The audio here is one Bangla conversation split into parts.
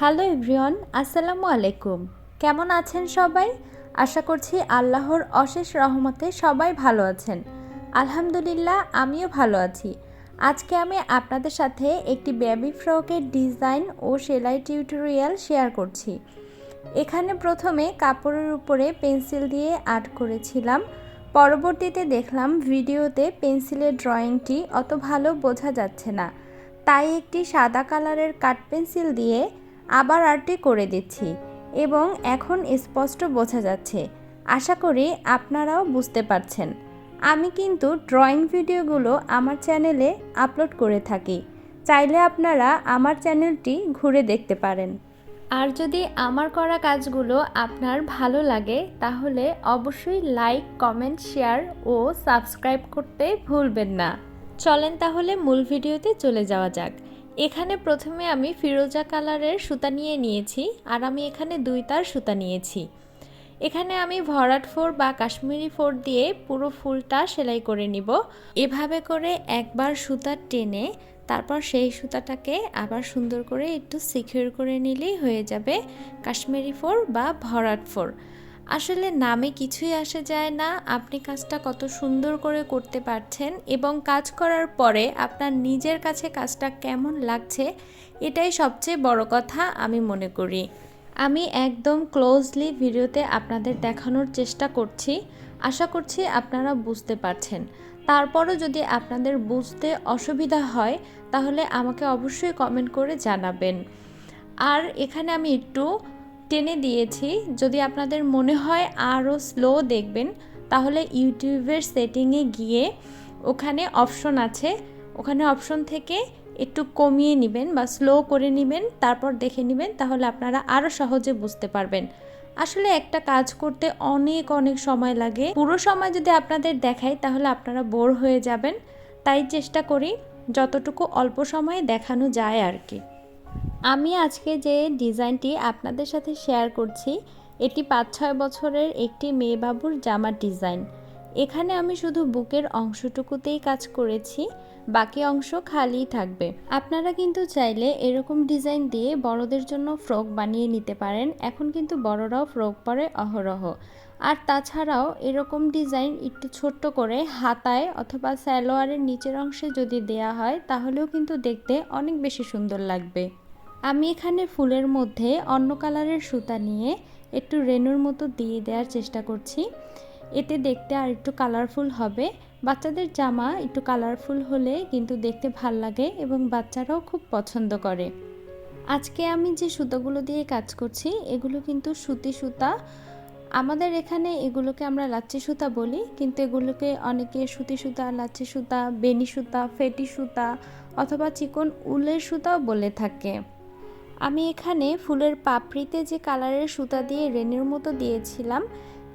হ্যালো এভরিওয়ান, আসসালামু আলাইকুম। কেমন আছেন সবাই? আশা করছি আল্লাহর অশেষ রহমতে সবাই ভালো আছেন। আলহামদুলিল্লাহ, আমিও ভালো আছি। আজকে আমি আপনাদের সাথে একটি বেবি ফ্রকের ডিজাইন ও সেলাই টিউটোরিয়াল শেয়ার করছি। এখানে প্রথমে কাপড়ের উপরে পেন্সিল দিয়ে আর্ট করেছিলাম। পরবর্তীতে দেখলাম ভিডিওতে পেন্সিলের ড্রয়িংটি অত ভালো বোঝা যাচ্ছে না। তাই একটি সাদা কালারের কাঠ পেন্সিল দিয়ে আবার আর্টটি করে দিচ্ছি এবং এখন স্পষ্ট বোঝা যাচ্ছে। আশা করি আপনারাও বুঝতে পারছেন। আমি কিন্তু ড্রয়িং ভিডিওগুলো আমার চ্যানেলে আপলোড করে থাকি। চাইলে আপনারা আমার চ্যানেলটি ঘুরে দেখতে পারেন। আর যদি আমার করা কাজগুলো আপনার ভালো লাগে, তাহলে অবশ্যই লাইক, কমেন্ট, শেয়ার ও সাবস্ক্রাইব করতে ভুলবেন না। চলেন তাহলে মূল ভিডিওতে চলে যাওয়া যাক। এখানে প্রথমে আমি ফিরোজা কালারের সুতা নিয়ে নিয়েছি আর আমি এখানে দুই তার সুতা নিয়েছি। এখানে আমি ভরাট ফোর বা কাশ্মীরি ফোর দিয়ে পুরো ফুলটা সেলাই করে নিব। এভাবে করে একবার সুতা টেনে তারপর সেই সুতাটাকে আবার সুন্দর করে একটু সিকিউর করে নিলেই হয়ে যাবে কাশ্মীরি ফোর বা ভরাট ফোর আসলে নামে কিছুই আসে যায় না। আপনি কাজটা কত সুন্দর করে করতে পারছেন এবং কাজ করার পরে আপনার নিজের কাছে কাজটা কেমন লাগছে, এটাই সবচেয়ে বড় কথা আমি মনে করি। আমি একদম ক্লোজলি ভিডিওতে আপনাদের দেখানোর চেষ্টা করছি। আশা করছি আপনারা বুঝতে পারছেন। তারপরও যদি আপনাদের বুঝতে অসুবিধা হয়, তাহলে আমাকে অবশ্যই কমেন্ট করে জানাবেন। আর এখানে আমি একটু টেনে দিয়েছি। যদি আপনাদের মনে হয় আরও স্লো দেখবেন, তাহলে ইউটিউবের সেটিংয়ে গিয়ে ওখানে অপশন আছে। ওখানে অপশন থেকে একটু কমিয়ে নেবেন বা স্লো করে নেবেন, তারপর দেখে নেবেন, তাহলে আপনারা আরও সহজে বুঝতে পারবেন। আসলে একটা কাজ করতে অনেক অনেক সময় লাগে। পুরো সময় যদি আপনাদের দেখাই, তাহলে আপনারা বোর হয়ে যাবেন। তাই চেষ্টা করি যতটুকু অল্প সময়ে দেখানো যায় আর কি। আমি আজকে যে ডিজাইনটি আপনাদের সাথে শেয়ার করছি, এটি পাঁচ ছয় বছরের একটি মেয়ে বাবুর জামার ডিজাইন। এখানে আমি শুধু বুকের অংশটুকুতেই কাজ করেছি, বাকি অংশ খালি থাকবে। আপনারা কিন্তু চাইলে এরকম ডিজাইন দিয়ে বড়দের জন্য ফ্রক বানিয়ে নিতে পারেন, এখন কিন্তু বড়রাও ফ্রক পরে অহরহ। আর তাছাড়াও এরকম ডিজাইন একটু ছোট্ট করে হাতায় অথবা স্যালোয়ারের নিচের অংশে যদি দেয়া হয়, তাহলেও কিন্তু দেখতে অনেক বেশি সুন্দর লাগবে। আমি এখানে ফুলের মধ্যে অন্য কালারের সুতা নিয়ে একটু রেনুর মতো দিয়ে দেওয়ার চেষ্টা করছি। এতে দেখতে আর একটু কালারফুল হবে। বাচ্চাদের জামা একটু কালারফুল হলে কিন্তু দেখতে ভালো লাগে এবং বাচ্চারাও খুব পছন্দ করে। আজকে আমি যে সুতাগুলো দিয়ে কাজ করছি, এগুলো কিন্তু সুতি সুতা। আমাদের এখানে এগুলোকে আমরা লাচ্ছি সুতা বলি, কিন্তু এগুলোকে অনেকে সুতি সুতা, লাচ্ছি সুতা, বেনি সুতা, ফেটি সুতা অথবা চিকন উলের সুতাও বলে থাকে। আমি এখানে ফুলের পাপড়িতে যে কালারের সুতা দিয়ে রেনের মতো দিয়েছিলাম,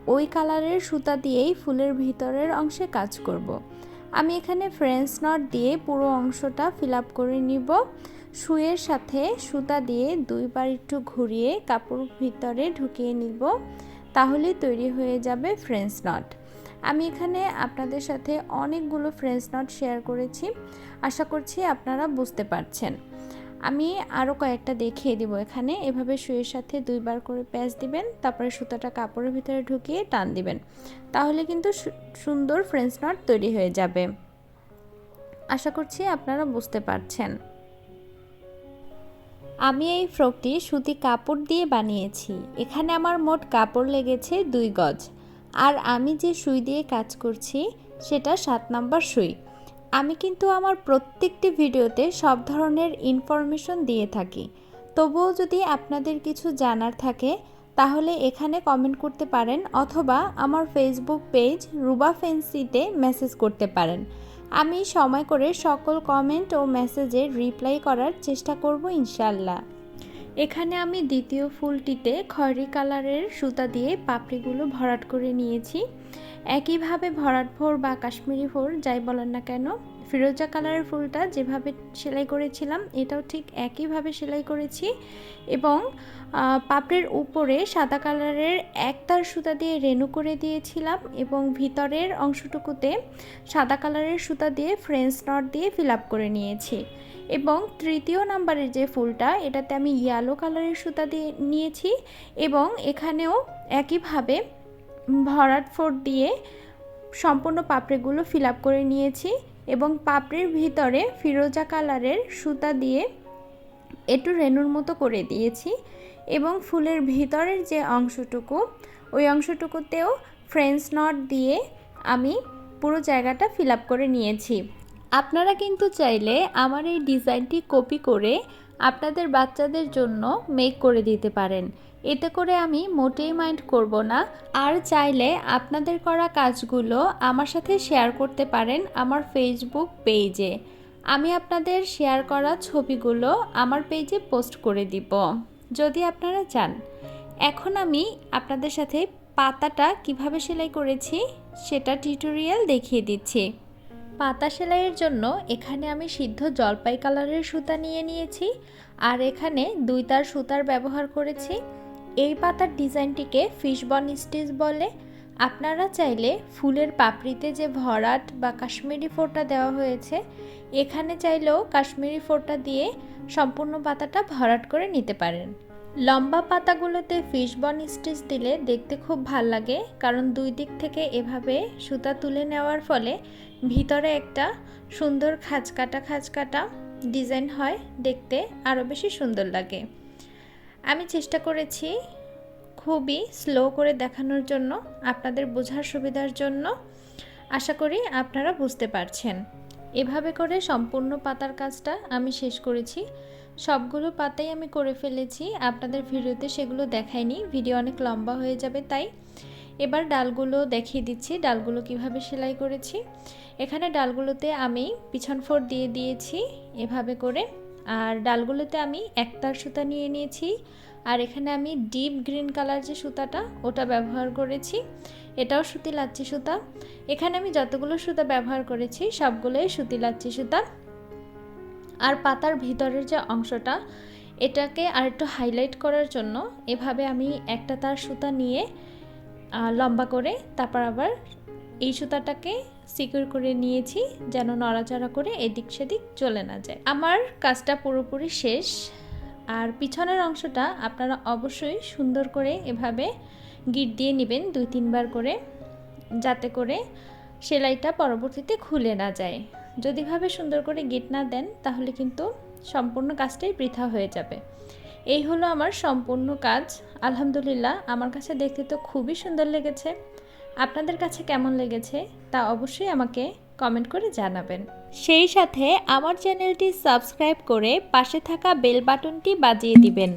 ওই কালারের সুতা দিয়েই ফুলের ভিতরের অংশে কাজ করব। আমি এখানে ফ্রেঞ্চ নট দিয়ে পুরো অংশটা ফিল করে নিব। সুয়ের সাথে সুতা দিয়ে দুইবার একটু ঘুরিয়ে কাপড় ভিতরে ঢুকিয়ে নিব, তাহলে তৈরি হয়ে যাবে ফ্রেঞ্চ নট। আমি এখানে আপনাদের সাথে অনেকগুলো ফ্রেঞ্চ নট শেয়ার করেছি, আশা করছি আপনারা বুঝতে পারছেন। আমি আরও কয়েকটা দেখিয়ে দিব এখানে। এভাবে শুয়ের সাথে দুইবার করে প্যাচ দিবেন, তারপরে সুতাটা কাপড়ের ভিতরে ঢুকিয়ে টান দিবেন। তাহলে কিন্তু সুন্দর ফ্রেঞ্চ নট তৈরি হয়ে যাবে। আশা করছি আপনারা বুঝতে পারছেন। আমি এই ফ্রকটি সুতি কাপড় দিয়ে বানিয়েছি। এখানে আমার মোট কাপড় লেগেছে দুই গজ। আর আমি যে সুই দিয়ে কাজ করছি, সেটা সাত নাম্বার সুই। আমি কিন্তু আমার প্রত্যেকটি ভিডিওতে সব ধরনের ইনফরমেশন দিয়ে থাকি। তবুও যদি আপনাদের কিছু জানার থাকে, তাহলে এখানে কমেন্ট করতে পারেন অথবা আমার ফেসবুক পেজ রুবা ফেন্সিতে মেসেজ করতে পারেন। আমি সময় করে সকল কমেন্ট ও মেসেজে রিপ্লাই করার চেষ্টা করব ইনশাল্লাহ এখানে আমি দ্বিতীয় ফুলটিতে খয়রি কালারের সুতা দিয়ে পাপড়িগুলো ভরাট করে নিয়েছি। একইভাবে ভরাট ফোর বা কাশ্মীরি ফোর যাই বলেন না কেন ফিরোজা কালারের ফুলটা যেভাবে সেলাই করেছিলাম, এটাও ঠিক একইভাবে সেলাই করেছি এবং পাপড়ের উপরে সাদা কালারের একতার সুতা দিয়ে রেনু করে দিয়েছিলাম এবং ভিতরের অংশটুকুতে সাদা কালারের সুতা দিয়ে ফ্রেঞ্চ নট দিয়ে ফিল আপ করে নিয়েছি এবং তৃতীয় নাম্বারের যে ফুলটা, এটাতে আমি ইয়েলো কালারের সুতা দিয়ে নিয়েছি এবং এখানেও একইভাবে ভরাট ফোর দিয়ে সম্পূর্ণ পাপড়িগুলো ফিল আপ করে নিয়েছি। এবং পাপড়ির ভিতরে ফিরোজা কালারের সুতা দিয়ে একটু রেনুর মতো করে দিয়েছি এবং ফুলের ভিতরের যে অংশটুকু, ওই অংশটুকুতেও ফ্রেঞ্চ নট দিয়ে আমি পুরো জায়গাটা ফিল করে নিয়েছি। আপনারা কিন্তু চাইলে আমার এই ডিজাইনটি কপি করে আপনাদের বাচ্চাদের জন্য মেক করে দিতে পারেন। এতে করে আমি মোটেই মাইন্ড করব না। আর চাইলে আপনাদের করা কাজগুলো আমার সাথে শেয়ার করতে পারেন আমার ফেসবুক পেজে আমি আপনাদের শেয়ার করা ছবিগুলো আমার পেজে পোস্ট করে দিব। যদি আপনারা চান। এখন আমি আপনাদের সাথে পাতাটা কীভাবে সেলাই করেছি সেটা টিউটোরিয়াল দেখিয়ে দিচ্ছি। পাতা সেলাইয়ের জন্য এখানে আমি সিদ্ধ জলপাই কালারের সুতা নিয়ে নিয়েছি আর এখানে দুই তার সুতার ব্যবহার করেছি। এই পাতার ডিজাইনটিকে ফিশবন স্টিচ বলে। আপনারা চাইলে ফুলের পাপড়িতে যে ভরাট বা কাশ্মীরি ফোঁটা দেওয়া হয়েছে, এখানে চাইলেও কাশ্মীরি ফোঁটা দিয়ে সম্পূর্ণ পাতাটা ভরাট করে নিতে পারেন। লম্বা পাতাগুলোতে ফিশবন স্টিচ দিলে দেখতে খুব ভালো লাগে, কারণ দুই দিক থেকে এভাবে সুতা তুলে নেওয়ার ফলে ভিতরে একটা সুন্দর খাঁজকাটা খাঁজকাটা ডিজাইন হয় দেখতে, আরও বেশি সুন্দর লাগে। আমি চেষ্টা করেছি খুবই স্লো করে দেখানোর জন্য, আপনাদের বোঝার সুবিধার জন্য। আশা করি আপনারা বুঝতে পারছেন। এভাবে করে সম্পূর্ণ পাতার কাজটা আমি শেষ করেছি। সবগুলো পাতাই আমি করে ফেলেছি। আপনাদের ভিডিওতে সেগুলো দেখাইনি। ভিডিও অনেক লম্বা হয়ে যাবে, তাই এবার ডালগুলো দেখিয়ে দিচ্ছি, ডালগুলো কীভাবে সেলাই করেছি। এখানে ডালগুলোতে আমি পিছন ফোর দিয়ে দিয়েছি এভাবে করে। আর ডালগুলোতে আমি একতার সুতা নিয়ে নিয়েছি। আর এখানে আমি ডিপ গ্রিন কালার যে সুতাটা, ওটা ব্যবহার করেছি। এটাও সুতি লাচ্ছি সুতা। এখানে আমি যতগুলো সুতা ব্যবহার করেছি, সবগুলোই সুতি লাচ্ছি সুতা। আর পাতার ভিতরের যে অংশটা, এটাকে আর একটু হাইলাইট করার জন্য এভাবে আমি একটা তার সুতা নিয়ে লম্বা করে তারপর আবার এই সুতাটাকে সিকিউর করে নিয়েছি, যেন নড়াচড়া করে এদিক সেদিক চলে না যায়। আমার কাজটা পুরোপুরি শেষ। আর পিছনের অংশটা আপনারা অবশ্যই সুন্দর করে এভাবে গিট দিয়ে নেবেন দুই তিনবার করে, যাতে করে সেলাইটা পরবর্তীতে খুলে না যায়। যদি ভাবে সুন্দর করে গিট না দেন, তাহলে কিন্তু সম্পূর্ণ কাজটাই বৃথা হয়ে যাবে। এই হলো আমার সম্পূর্ণ কাজ। আলহামদুলিল্লাহ, আমার কাছে দেখতে তো খুবই সুন্দর লেগেছে। আপনাদের কাছে কেমন লেগেছে, তা অবশ্যই আমাকে কমেন্ট করে জানাবেন। সেই সাথে আমার চ্যানেলটি সাবস্ক্রাইব করে পাশে থাকা বেল বাটনটি বাজিয়ে দিবেন।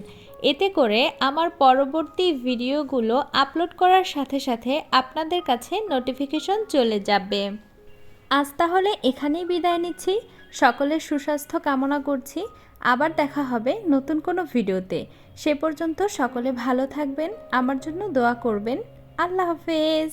এতে করে আমার পরবর্তী ভিডিওগুলো আপলোড করার সাথে সাথে আপনাদের কাছে নোটিফিকেশন চলে যাবে। আজ তাহলে এখানেই বিদায় নিচ্ছি। সকলের সুস্বাস্থ্য কামনা করছি। আবার দেখা হবে নতুন কোনো ভিডিওতে। সে পর্যন্ত সকলে ভালো থাকবেন, আমার জন্য দোয়া করবেন। আল্লাহ হাফেজ।